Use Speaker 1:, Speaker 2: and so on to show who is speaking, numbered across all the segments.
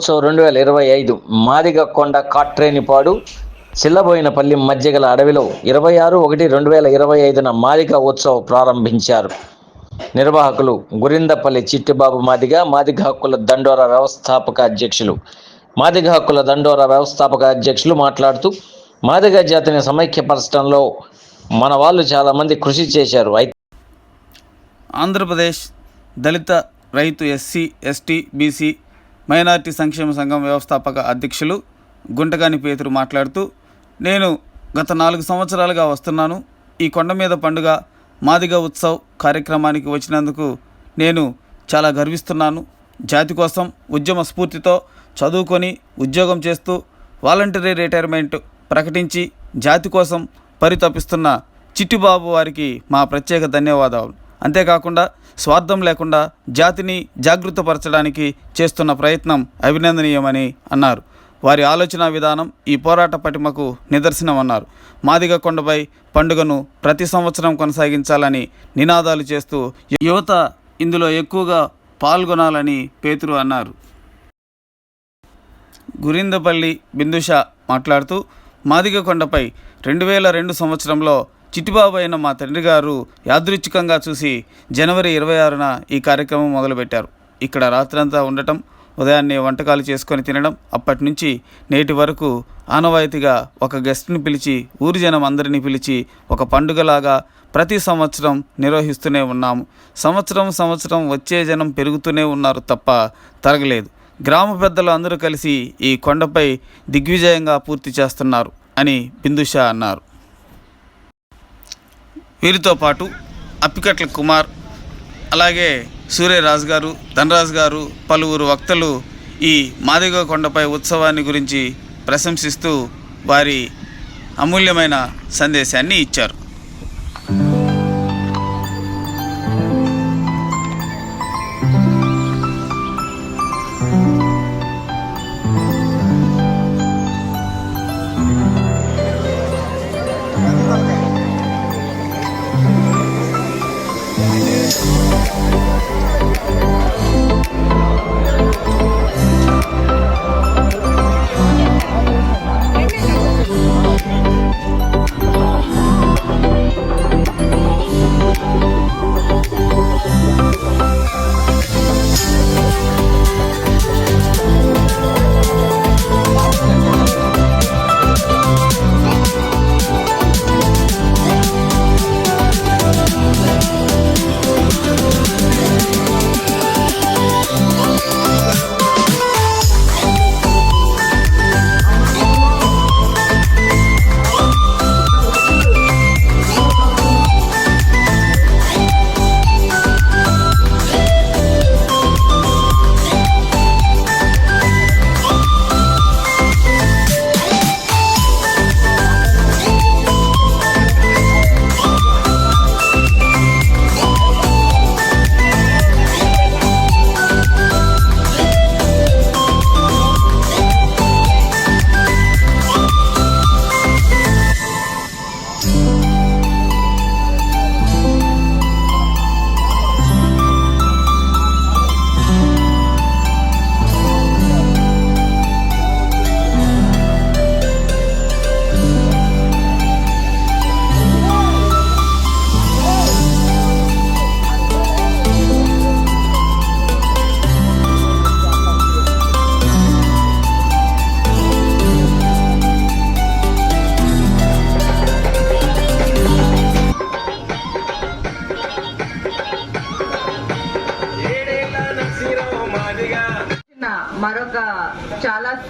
Speaker 1: ఉత్సవం రెండు వేల ఇరవై ఐదు మాదిగ కొండ కాట్రేనిపాడు చిల్లబోయినపల్లి మధ్య గల అడవిలో ఇరవై ఆరు ఒకటి రెండు వేల ఇరవై ఐదున మాదిగ ఉత్సవం ప్రారంభించారు. నిర్వాహకులు గురిందపల్లి చిట్టిబాబు మాదిగ మాదిగ హక్కుల దండోరా వ్యవస్థాపక అధ్యక్షులు. మాదిగ హక్కుల దండోరా వ్యవస్థాపక అధ్యక్షులు మాట్లాడుతూ మాదిగ జాతిని సమైక్యపరచడంలో మన వాళ్ళు చాలామంది కృషి చేశారు. అయితే
Speaker 2: ఆంధ్రప్రదేశ్ దళిత రైతు ఎస్సీ ఎస్టీ బీసీ మైనారిటీ సంక్షేమ సంఘం వ్యవస్థాపక అధ్యక్షులు గుంటగాని పేతురు మాట్లాడుతూ నేను గత నాలుగు సంవత్సరాలుగా వస్తున్నాను. ఈ కొండ మీద పండుగ మాదిగ ఉత్సవ్ కార్యక్రమానికి వచ్చినందుకు నేను చాలా గర్విస్తున్నాను. జాతి కోసం ఉద్యమ స్ఫూర్తితో చదువుకొని ఉద్యోగం చేస్తూ వాలంటరీ రిటైర్మెంట్ ప్రకటించి జాతి కోసం పరితపిస్తున్న చిట్టిబాబు వారికి మా ప్రత్యేక ధన్యవాదాలు. అంతేకాకుండా స్వార్థం లేకుండా జాతిని జాగృతపరచడానికి చేస్తున్న ప్రయత్నం అభినందనీయమని అన్నారు. వారి ఆలోచన విధానం ఈ పోరాట పటిమకు నిదర్శనమన్నారు. మాదిగ కొండపై పండుగను ప్రతి సంవత్సరం కొనసాగించాలని నినాదాలు చేస్తూ యువత ఇందులో ఎక్కువగా పాల్గొనాలని పేతురు అన్నారు. గురిందపల్లి బిందుష మాట్లాడుతూ మాదిగ కొండపై రెండు వేల రెండు సంవత్సరంలో చిట్టిబాబు అయిన మా తండ్రి గారు యాదృచ్ఛికంగా చూసి జనవరి ఇరవై ఆరున ఈ కార్యక్రమం మొదలుపెట్టారు. ఇక్కడ రాత్రంతా ఉండటం ఉదయాన్నే వంటకాలు చేసుకొని తినడం అప్పటి నుంచి నేటి వరకు ఆనవాయితీగా ఒక గెస్ట్ని పిలిచి ఊరి జనం అందరినీ పిలిచి ఒక పండుగలాగా ప్రతి సంవత్సరం నిర్వహిస్తూనే ఉన్నాము. సంవత్సరం సంవత్సరం వచ్చే జనం పెరుగుతూనే ఉన్నారు తప్ప తరగలేదు. గ్రామ పెద్దలు అందరూ కలిసి ఈ కొండపై దిగ్విజయంగా పూర్తి చేస్తున్నారు అని బిందుషా అన్నారు. వీరితో పాటు అప్పికట్ల కుమార్ అలాగే సూర్యరాజు గారు ధనరాజు గారు పలువురు వక్తలు ఈ మాదిగ కొండపై ఉత్సవాన్ని గురించి ప్రశంసిస్తూ వారి అమూల్యమైన సందేశాన్ని ఇచ్చారు.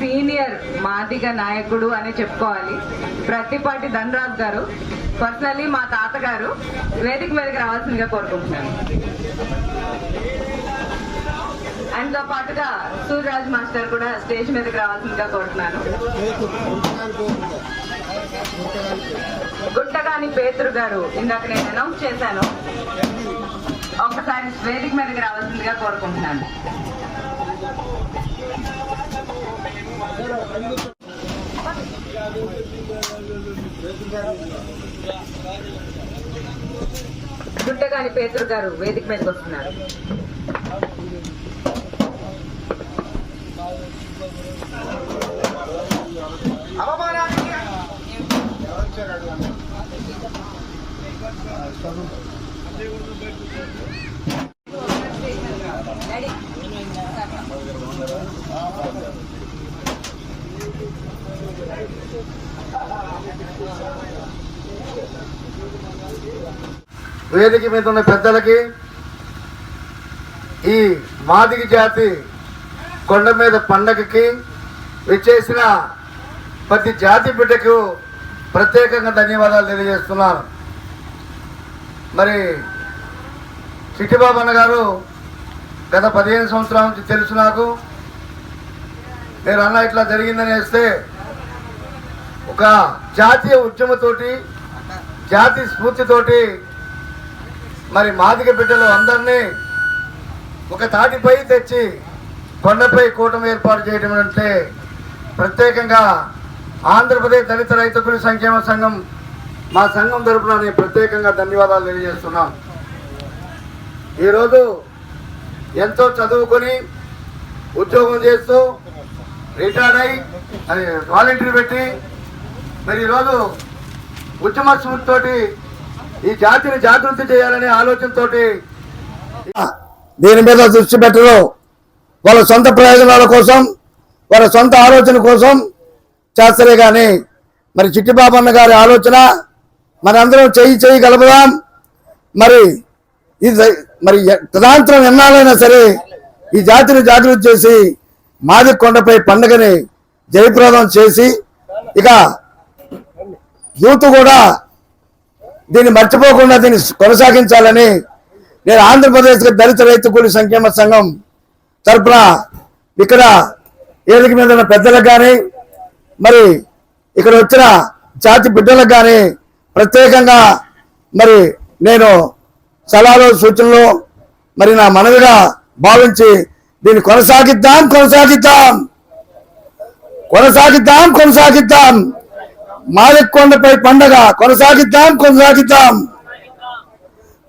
Speaker 3: సీనియర్ మాదిగ నాయకుడు అనే చెప్పుకోవాలి. ప్రతిపాటి ధనరాజ్ గారు. పర్సనలీ మా తాతగారు. వేదిక మీదకి రావాల్సిందిగా కోరుకుంటున్నాను. ఆయనతో పాటుగా సూర్యరాజ్ మాస్టర్ కూడా స్టేజ్ మీదకి రావాల్సిందిగా కోరుతున్నాను. గుట్టగాని పేతురు గారు ఇందాక నేను అనౌన్స్ చేశాను. ఒకసారి వేదిక మీదకి రావాల్సిందిగా కోరుకుంటున్నాను. గుట్టగాని పేతురు గారు వేదిక మీదకి వస్తున్నారు.
Speaker 4: వేదిక మీద ఉన్న పెద్దలకి ఈ మాదిగి జాతి కొండ మీద పండగకి విచ్చేసిన ప్రతి జాతి బిడ్డకు ప్రత్యేకంగా ధన్యవాదాలు తెలియజేస్తున్నాను. మరి చిట్టిబాబు గారు గత పదిహేను సంవత్సరాల నుంచి తెలుసు నాకు. మీరు అన్న ఇట్లా జరిగిందని వేస్తే ఒక జాతీయ ఉద్యమతోటి జాతి స్ఫూర్తితోటి మరి మాదిక బిడ్డలు అందరినీ ఒక తాటిపై తెచ్చి కొండపై కూటమి ఏర్పాటు చేయడం అంటే ప్రత్యేకంగా ఆంధ్రప్రదేశ్ దళిత రైతుకుల సంక్షేమ సంఘం మా సంఘం తరపున నేను ప్రత్యేకంగా ధన్యవాదాలు తెలియజేస్తున్నాను. ఈరోజు ఎంతో చదువుకొని ఉద్యోగం చేస్తూ రిటైర్డ్ అయి అది వాలంటీర్ పెట్టి మరి ఈరోజు ఉద్యమ స్ఫూర్తితోటి ఈ జాతిని జాగృతి చేయాలనే ఆలోచనతో దీని మీద దృష్టి పెట్టరు. వాళ్ళ సొంత ప్రయోజనాల కోసం వాళ్ళ సొంత ఆలోచన కోసం చేస్తారే కానీ మరి చిట్టిబాబన్న గారి ఆలోచన మరి అందరం చేయి కలపదాం. మరి ఇది మరి తదాంతరం ఎన్నాలైనా సరే ఈ జాతిని జాగృతి చేసి మాది కొండపై పండుగని జయప్రదం చేసి ఇక యూత్ కూడా దీన్ని మర్చిపోకుండా దీన్ని కొనసాగించాలని నేను ఆంధ్రప్రదేశ్ దళిత రైతు కూలి సంక్షేమ సంఘం తరఫున ఇక్కడ ఏదికి మీద ఉన్న పెద్దలకు కానీ మరి ఇక్కడ వచ్చిన జాతి బిడ్డలకు కానీ ప్రత్యేకంగా మరి నేను సలహాలు సూచనలు మరి నా మనవిగా భావించి దీన్ని కొనసాగిద్దాం కొనసాగిద్దాం. కొనసాగిద్దాం కొనసాగిద్దాం. మాదికొండపై పండగ కొనసాగిద్దాం కొనసాగిద్దాం.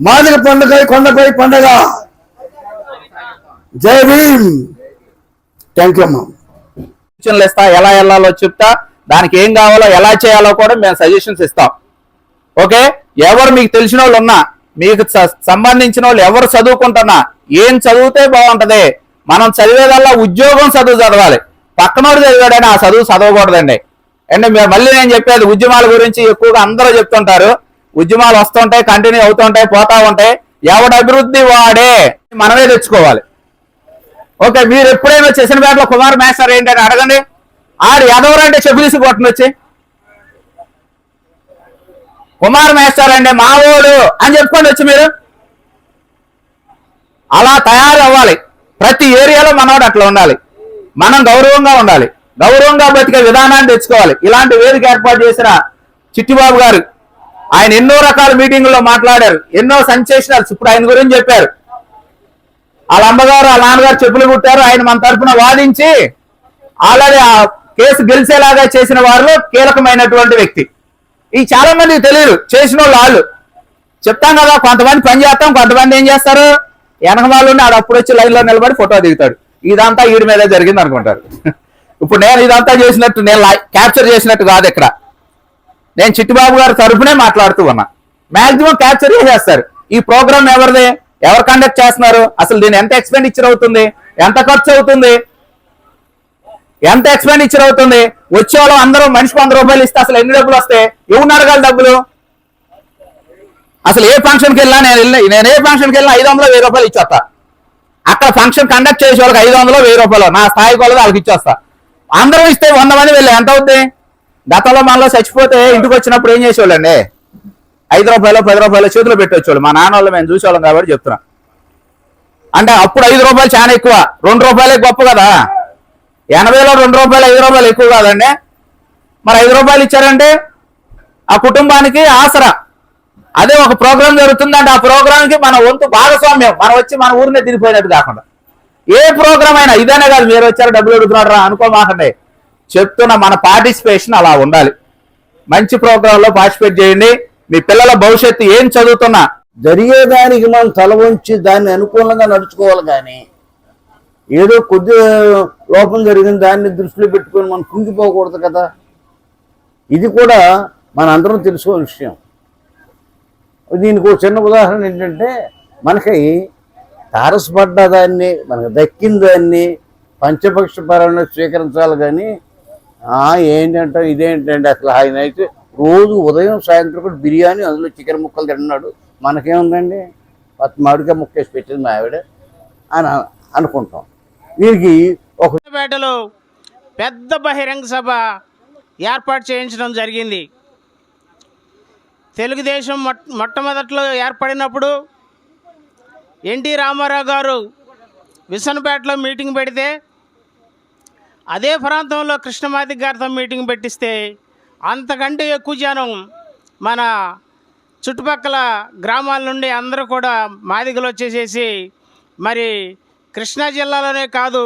Speaker 4: మాదిక పండుగ కొండపై పండగ. జై భీమ్. థ్యాంక్ యూ అమ్మా.
Speaker 5: సూచనలు ఇస్తా ఎలా వెళ్ళాలో చెప్తా దానికి ఏం కావాలో ఎలా చేయాలో కూడా మేము సజెషన్స్ ఇస్తాం. ఓకే? ఎవరు మీకు తెలిసిన వాళ్ళు ఉన్నా మీకు సంబంధించిన వాళ్ళు ఎవరు చదువుకుంటున్నా ఏం చదివితే బాగుంటది. మనం చదివేదల్లా ఉద్యోగం చదువు చదవాలి. పక్కనోడు చదివాడని ఆ చదువు చదవకూడదండి. అండ్ మీరు మళ్ళీ నేను చెప్పేది ఉద్యమాల గురించి ఎక్కువగా అందరూ చెప్తుంటారు. ఉద్యమాలు వస్తుంటాయి కంటిన్యూ అవుతుంటాయి పోతా ఉంటాయి. ఎవడు అభివృద్ధి వాడే? మనమే తెచ్చుకోవాలి. ఓకే మీరు ఎప్పుడైనా చేసిన బ్యాట్లో కుమార్ మేస్టర్ ఏంటని అడగండి. ఆడు ఎదవరంటే చెబులిసి తీసి కొట్టను వచ్చి. కుమార్ మేస్టర్ అండి మావోడు అని చెప్పుకోండి వచ్చి మీరు. అలా తయారు అవ్వాలి ప్రతి ఏరియాలో మనవాడు అట్లా ఉండాలి. మనం గౌరవంగా ఉండాలి. గౌరవంగా బతికే విధానాన్ని తెచ్చుకోవాలి. ఇలాంటి వేదిక ఏర్పాటు చేసిన చిట్టిబాబు గారు ఆయన ఎన్నో రకాల మీటింగుల్లో మాట్లాడారు. ఎన్నో సెన్సేషనల్స్ ఇప్పుడు ఆయన గురించి చెప్పారు. వాళ్ళ అమ్మగారు వాళ్ళ నాన్నగారు చెప్పులు కుట్టారు. ఆయన మన తరఫున వాదించి ఆల్రెడీ ఆ కేసు గెలిచేలాగా చేసిన వారిలో కీలకమైనటువంటి వ్యక్తి. ఈ చాలా మందికి తెలియదు. చేసిన వాళ్ళు. చెప్తాం కదా కొంతమంది పని చేస్తాం కొంతమంది ఏం చేస్తారు? వెనక వాళ్ళు అప్పుడు వచ్చి లైన్లో నిలబడి ఫోటో దిగుతాడు. ఇదంతా వీడి మీద జరిగింది అనుకుంటారు ఇప్పుడు నేను ఇదంతా చేసినట్టు నేను క్యాప్చర్ చేసినట్టు కాదు ఇక్కడ. నేను చిట్టిబాబు గారి తరఫునే మాట్లాడుతూ ఉన్నా. మాక్సిమం క్యాప్చర్ చేసేస్తారు. ఈ ప్రోగ్రామ్ ఎవరిది? ఎవరు కండక్ట్ చేస్తున్నారు? అసలు దీని ఎంత ఎక్స్పెండిచర్ అవుతుంది? ఎంత ఖర్చు అవుతుంది? ఎంత ఎక్స్పెండిచర్ అవుతుంది? వచ్చే వాళ్ళు అందరూ మనిషికి వంద రూపాయలు ఇస్తే అసలు ఎన్ని డబ్బులు వస్తాయి ఎవరు అడగాలి డబ్బులు? అసలు ఏ ఫంక్షన్కి వెళ్ళినా నేను వెళ్ళిన నేను ఏ ఫంక్షన్కి వెళ్ళినా ఐదు వందలు వెయ్యి రూపాయలు ఇచ్చేస్తా. అక్కడ ఫంక్షన్ కండక్ట్ చేసే వాళ్ళకి ఐదు వందలు వెయ్యి రూపాయలు. నా స్థాయి కొలది వాళ్ళకి ఇచ్చేస్తా. అందరూ ఇస్తే వంద మంది వెళ్ళి ఎంత అవుద్ది? గతంలో మనలో చచ్చిపోతే ఇంటికి వచ్చినప్పుడు ఏం చేసేవాళ్ళండి? ఐదు రూపాయలు పది రూపాయలు చేతిలో పెట్టొచ్చేవాళ్ళు మా నాన్న వాళ్ళు మేము చూసేవాళ్ళం కాబట్టి చెప్తున్నా. అంటే అప్పుడు ఐదు రూపాయలు చాలా ఎక్కువ. రెండు రూపాయలే గొప్ప కదా. ఎనభైలో రెండు రూపాయలు ఐదు రూపాయలు ఎక్కువ కాదండి. మరి ఐదు రూపాయలు ఇచ్చారంటే ఆ కుటుంబానికి ఆసరా. అదే ఒక ప్రోగ్రాం జరుగుతుందంటే ఆ ప్రోగ్రాంకి మన వంతు భాగస్వామ్యం. మనం వచ్చి మన ఊరినే తిరిగిపోయినట్టు కాకుండా. ఏ ప్రోగ్రామ్ అయినా ఇదనే కాదు మీరు వచ్చారు డబ్బులు అడుగుతున్నాడు రా అనుకోమాకండి చెప్తున్న మన పార్టిసిపేషన్ అలా ఉండాలి. మంచి ప్రోగ్రాంలో పార్టిసిపేట్ చేయండి. మీ పిల్లల భవిష్యత్తు ఏం చదువుతున్నా?
Speaker 6: జరిగేదానికి మనం తల వంచి దాన్ని అనుకూలంగా నడుచుకోవాలి కానీ ఏదో కొద్ది లోపం జరిగిన దాన్ని దృష్టిలో పెట్టుకొని మనం కుంగిపోకూడదు కదా. ఇది కూడా మన అందరం తెలుసుకోని విషయం. దీనికి ఒక చిన్న ఉదాహరణ ఏంటంటే మనకి తారసపడ్డ దాన్ని మనకు దక్కిన దాన్ని పంచపక్ష పరంగా స్వీకరించాలి కానీ ఏంటంటే ఇదేంటంటే అసలు ఆయన అయితే రోజు ఉదయం సాయంత్రం కూడా బిర్యానీ అందులో చికెన్ ముక్కలు తింటున్నాడు మనకేముందండి? పത്ത് మామిడికాయ ముక్క వేసి పెట్టింది మా ఆవిడ అని అనుకుంటాం. దీనికి ఒక
Speaker 7: పేటలో పెద్ద బహిరంగ సభ ఏర్పాటు చేయించడం జరిగింది. తెలుగుదేశం మొట్ట మొట్టమొదట్లో ఏర్పడినప్పుడు ఎన్టీ రామారావు గారు విసనపేటలో మీటింగ్ పెడితే అదే ప్రాంతంలో కృష్ణమాది గారితో మీటింగ్ పెట్టిస్తే అంతకంటే ఎక్కువ జనం మన చుట్టుపక్కల గ్రామాల నుండి అందరూ కూడా మాదిగలు వచ్చేసేసి మరి కృష్ణా జిల్లాలోనే కాదు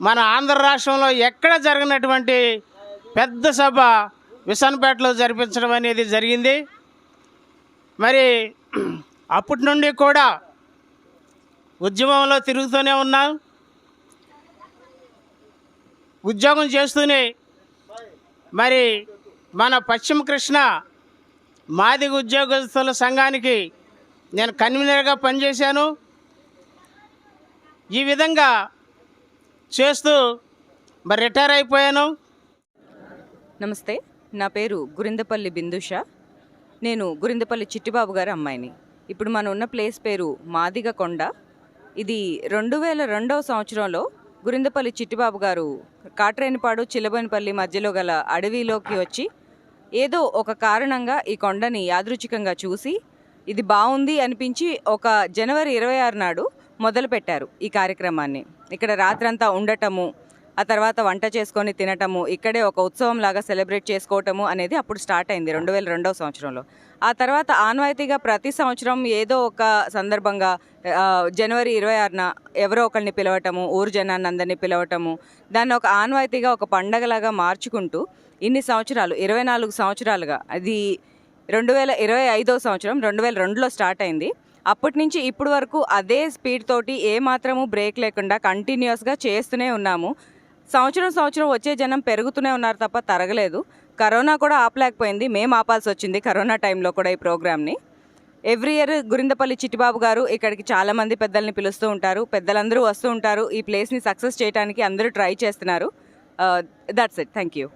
Speaker 7: మన ఆంధ్ర రాష్ట్రంలో ఎక్కడ జరిగినటువంటి పెద్ద సభ విశాన్పేటలో జరిపించడం అనేది జరిగింది. మరి అప్పటి నుండి కూడా ఉద్యమంలో తిరుగుతూనే ఉన్నాం. ఉద్యోగం చేస్తూనే మరి మన పశ్చిమ కృష్ణ మాదిగ ఉద్యోగస్తుల సంఘానికి నేను కన్వీనర్గా పనిచేశాను. ఈ విధంగా చేస్తూ మరి రిటైర్ అయిపోయాను.
Speaker 8: నమస్తే నా పేరు గురిందపల్లి బిందుష. నేను గురిందపల్లి చిట్టిబాబు గారి అమ్మాయిని. ఇప్పుడు మనం ఉన్న ప్లేస్ పేరు మాదిగ కొండ ఇది రెండు వేల రెండవ సంవత్సరంలో గురిందపల్లి చిట్టిబాబు గారు కాట్రేనిపాడు చిలబోనిపల్లి మధ్యలో గల అడవిలోకి వచ్చి ఏదో ఒక కారణంగా ఈ కొండని యాదృచ్ఛికంగా చూసి ఇది బాగుంది అనిపించి ఒక జనవరి ఇరవై ఆరు నాడు మొదలుపెట్టారు ఈ కార్యక్రమాన్ని. ఇక్కడ రాత్రంతా ఉండటము ఆ తర్వాత వంట చేసుకొని తినటము ఇక్కడే ఒక ఉత్సవం లాగా సెలబ్రేట్ చేసుకోవటము అనేది అప్పుడు స్టార్ట్ అయింది రెండు వేల రెండవ సంవత్సరంలో. ఆ తర్వాత ఆన్వాయితీగా ప్రతి సంవత్సరం ఏదో ఒక సందర్భంగా జనవరి ఇరవై ఆరున ఎవరో ఒకరిని పిలవటము ఊరు జనాన్ని అందరినీ పిలవటము దాన్ని ఒక ఆన్వాయితీగా ఒక పండగలాగా మార్చుకుంటూ ఇన్ని సంవత్సరాలు ఇరవై నాలుగు సంవత్సరాలుగా అది రెండు వేల ఇరవై ఐదో సంవత్సరం రెండు వేల రెండులో స్టార్ట్ అయింది. అప్పటి నుంచి ఇప్పటి వరకు అదే స్పీడ్ తోటి ఏ మాత్రము బ్రేక్ లేకుండా కంటిన్యూస్గా చేస్తూనే ఉన్నాము. సంవత్సరం సంవత్సరం వచ్చే జనం పెరుగుతూనే ఉన్నారు తప్ప తరగలేదు. కరోనా కూడా ఆపలేకపోయింది. మేము ఆపాల్సి వచ్చింది కరోనా టైంలో కూడా ఈ ప్రోగ్రామ్ని. ఎవ్రీ ఇయర్ గురిందపల్లి చిట్టిబాబు గారు ఇక్కడికి చాలామంది పెద్దల్ని పిలుస్తూ ఉంటారు. పెద్దలందరూ వస్తూ ఉంటారు. ఈ ప్లేస్ని సక్సెస్ చేయడానికి అందరూ ట్రై చేస్తున్నారు. That's it thank you